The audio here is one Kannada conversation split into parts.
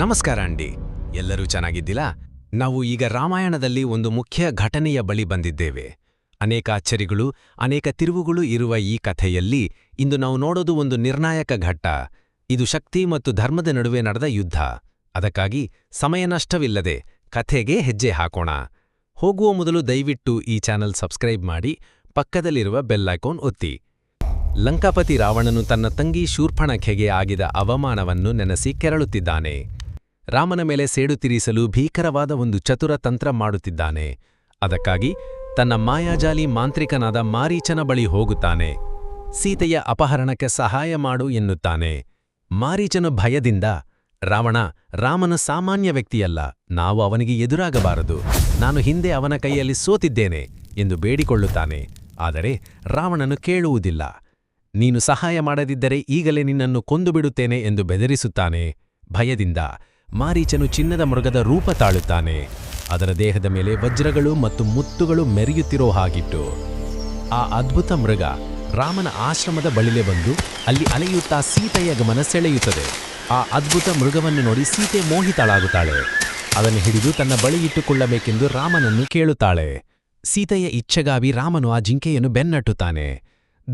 ನಮಸ್ಕಾರ ಅಂಡಿ. ಎಲ್ಲರೂ ಚೆನ್ನಾಗಿದ್ದಿಲ್ಲ ನಾವು ಈಗ ರಾಮಾಯಣದಲ್ಲಿ ಒಂದು ಮುಖ್ಯ ಘಟನೆಯ ಬಳಿ ಬಂದಿದ್ದೇವೆ. ಅನೇಕ ಅಚ್ಚರಿಗಳು, ಅನೇಕ ತಿರುವುಗಳು ಇರುವ ಈ ಕಥೆಯಲ್ಲಿ ಇಂದು ನಾವು ನೋಡೋದು ಒಂದು ನಿರ್ಣಾಯಕ ಘಟ್ಟ. ಇದು ಶಕ್ತಿ ಮತ್ತು ಧರ್ಮದ ನಡುವೆ ನಡೆದ ಯುದ್ಧ. ಅದಕ್ಕಾಗಿ ಸಮಯ ನಷ್ಟವಿಲ್ಲದೆ ಕಥೆಗೆ ಹೆಜ್ಜೆ ಹಾಕೋಣ. ಹೋಗುವ ಮೊದಲು ದಯವಿಟ್ಟು ಈ ಚಾನೆಲ್ ಸಬ್ಸ್ಕ್ರೈಬ್ ಮಾಡಿ, ಪಕ್ಕದಲ್ಲಿರುವ ಬೆಲ್ ಐಕಾನ್ ಒತ್ತಿ. ಲಂಕಾಪತಿ ರಾವಣನು ತನ್ನ ತಂಗಿ ಶೂರ್ಪಣಖೆಗೆ ಆಗಿದ ಅವಮಾನವನ್ನು ನೆನೆಸಿ ಕೆರಳುತ್ತಿದ್ದಾನೆ. ರಾಮನ ಮೇಲೆ ಸೇಡು ತೀರಿಸಲು ಭೀಕರವಾದ ಒಂದು ಚತುರ ತಂತ್ರ ಮಾಡುತ್ತಿದ್ದಾನೆ. ಅದಕ್ಕಾಗಿ ತನ್ನ ಮಾಯಾಜಾಲಿ ಮಾಂತ್ರಿಕನಾದ ಮಾರೀಚನ ಬಳಿ ಹೋಗುತ್ತಾನೆ. ಸೀತೆಯ ಅಪಹರಣಕ್ಕೆ ಸಹಾಯ ಮಾಡು ಎನ್ನುತ್ತಾನೆ. ಮಾರೀಚನ ಭಯದಿಂದ, ರಾವಣ, ರಾಮನ ಸಾಮಾನ್ಯ ವ್ಯಕ್ತಿಯಲ್ಲ, ನಾವು ಅವನಿಗೆ ಎದುರಾಗಬಾರದು. ನಾನು ಹಿಂದೆ ಅವನ ಕೈಯಲ್ಲಿ ಸೋತಿದ್ದೇನೆ ಎಂದು ಬೇಡಿಕೊಳ್ಳುತ್ತಾನೆ. ಆದರೆ ರಾವಣನು ಕೇಳುವುದಿಲ್ಲ. ನೀನು ಸಹಾಯ ಮಾಡದಿದ್ದರೆ ಈಗಲೇ ನಿನ್ನನ್ನು ಕೊಂದುಬಿಡುತ್ತೇನೆ ಎಂದು ಬೆದರಿಸುತ್ತಾನೆ. ಭಯದಿಂದ ಮಾರೀಚನು ಚಿನ್ನದ ಮೃಗದ ರೂಪ ತಾಳುತ್ತಾನೆ. ಅದರ ದೇಹದ ಮೇಲೆ ವಜ್ರಗಳು ಮತ್ತು ಮುತ್ತುಗಳು ಮೆರೆಯುತ್ತಿರೋ ಹಾಗಿಟ್ಟು ಆ ಅದ್ಭುತ ಮೃಗ ರಾಮನ ಆಶ್ರಮದ ಬಳಿಲೆ ಬಂದು ಅಲ್ಲಿ ಅಲೆಯುತ್ತಾ ಸೀತೆಯ ಗಮನ ಸೆಳೆಯುತ್ತದೆ. ಆ ಅದ್ಭುತ ಮೃಗವನ್ನು ನೋಡಿ ಸೀತೆ ಮೋಹಿತಳಾಗುತ್ತಾಳೆ. ಅದನ್ನು ಹಿಡಿದು ತನ್ನ ಬಳಿ ಇಟ್ಟುಕೊಳ್ಳಬೇಕೆಂದು ರಾಮನನ್ನು ಕೇಳುತ್ತಾಳೆ. ಸೀತೆಯ ಇಚ್ಛೆಗಾವಿ ರಾಮನು ಆ ಜಿಂಕೆಯನ್ನು ಬೆನ್ನಟ್ಟುತ್ತಾನೆ.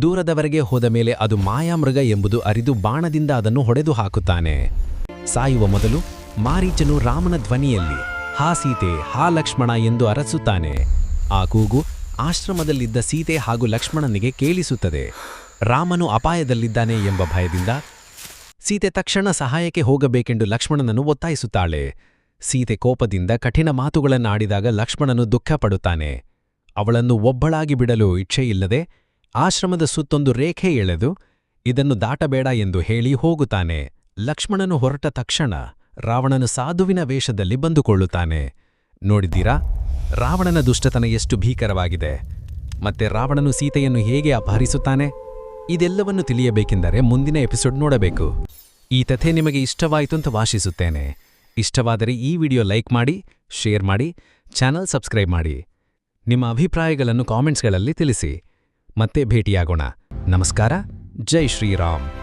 ದೂರದವರೆಗೆ ಹೋದ ಮೇಲೆ ಅದು ಮಾಯಾಮೃಗ ಎಂಬುದು ಅರಿದು ಬಾಣದಿಂದ ಅದನ್ನು ಹೊಡೆದು ಹಾಕುತ್ತಾನೆ. ಸಾಯುವ ಮೊದಲು ಮಾರೀಚನು ರಾಮನ ಧ್ವನಿಯಲ್ಲಿ, ಹಾ ಸೀತೆ, ಹಾ ಲಕ್ಷ್ಮಣ ಎಂದು ಅರಸುತ್ತಾನೆ. ಆ ಕೂಗು ಆಶ್ರಮದಲ್ಲಿದ್ದ ಸೀತೆ ಹಾಗೂ ಲಕ್ಷ್ಮಣನಿಗೆ ಕೇಳಿಸುತ್ತದೆ. ರಾಮನು ಅಪಾಯದಲ್ಲಿದ್ದಾನೆ ಎಂಬ ಭಯದಿಂದ ಸೀತೆ ತಕ್ಷಣ ಸಹಾಯಕ್ಕೆ ಹೋಗಬೇಕೆಂದು ಲಕ್ಷ್ಮಣನನ್ನು ಒತ್ತಾಯಿಸುತ್ತಾಳೆ. ಸೀತೆ ಕೋಪದಿಂದ ಕಠಿಣ ಮಾತುಗಳನ್ನಾಡಿದಾಗ ಲಕ್ಷ್ಮಣನು ದುಃಖಪಡುತ್ತಾನೆ. ಅವಳನ್ನು ಒಬ್ಬಳಾಗಿ ಬಿಡಲು ಇಚ್ಛೆಯಿಲ್ಲದೆ ಆಶ್ರಮದ ಸುತ್ತೊಂದು ರೇಖೆ ಎಳೆದು ಇದನ್ನು ದಾಟಬೇಡ ಎಂದು ಹೇಳಿ ಹೋಗುತ್ತಾನೆ. ಲಕ್ಷ್ಮಣನು ಹೊರಟ ತಕ್ಷಣ ರಾವಣನು ಸಾಧುವಿನ ವೇಷದಲ್ಲಿ ಬಂದುಕೊಳ್ಳುತ್ತಾನೆ. ನೋಡಿದ್ದೀರಾ? ರಾವಣನ ದುಷ್ಟತನ ಎಷ್ಟು ಭೀಕರವಾಗಿದೆ. ಮತ್ತೆ ರಾವಣನು ಸೀತೆಯನ್ನು ಹೇಗೆ ಅಪಹರಿಸುತ್ತಾನೆ? ಇದೆಲ್ಲವನ್ನು ತಿಳಿಯಬೇಕೆಂದರೆ ಮುಂದಿನ ಎಪಿಸೋಡ್ ನೋಡಬೇಕು. ಈ ಕಥೆ ನಿಮಗೆ ಇಷ್ಟವಾಯಿತು ಅಂತ ವಾಶಿಸುತ್ತೇನೆ ಇಷ್ಟವಾದರೆ ಈ ವಿಡಿಯೋ ಲೈಕ್ ಮಾಡಿ, ಶೇರ್ ಮಾಡಿ, ಚಾನಲ್ ಸಬ್ಸ್ಕ್ರೈಬ್ ಮಾಡಿ. ನಿಮ್ಮ ಅಭಿಪ್ರಾಯಗಳನ್ನು ಕಾಮೆಂಟ್ಸ್ಗಳಲ್ಲಿ ತಿಳಿಸಿ. ಮತ್ತೆ ಭೇಟಿಯಾಗೋಣ. ನಮಸ್ಕಾರ. ಜೈ ಶ್ರೀರಾಮ್.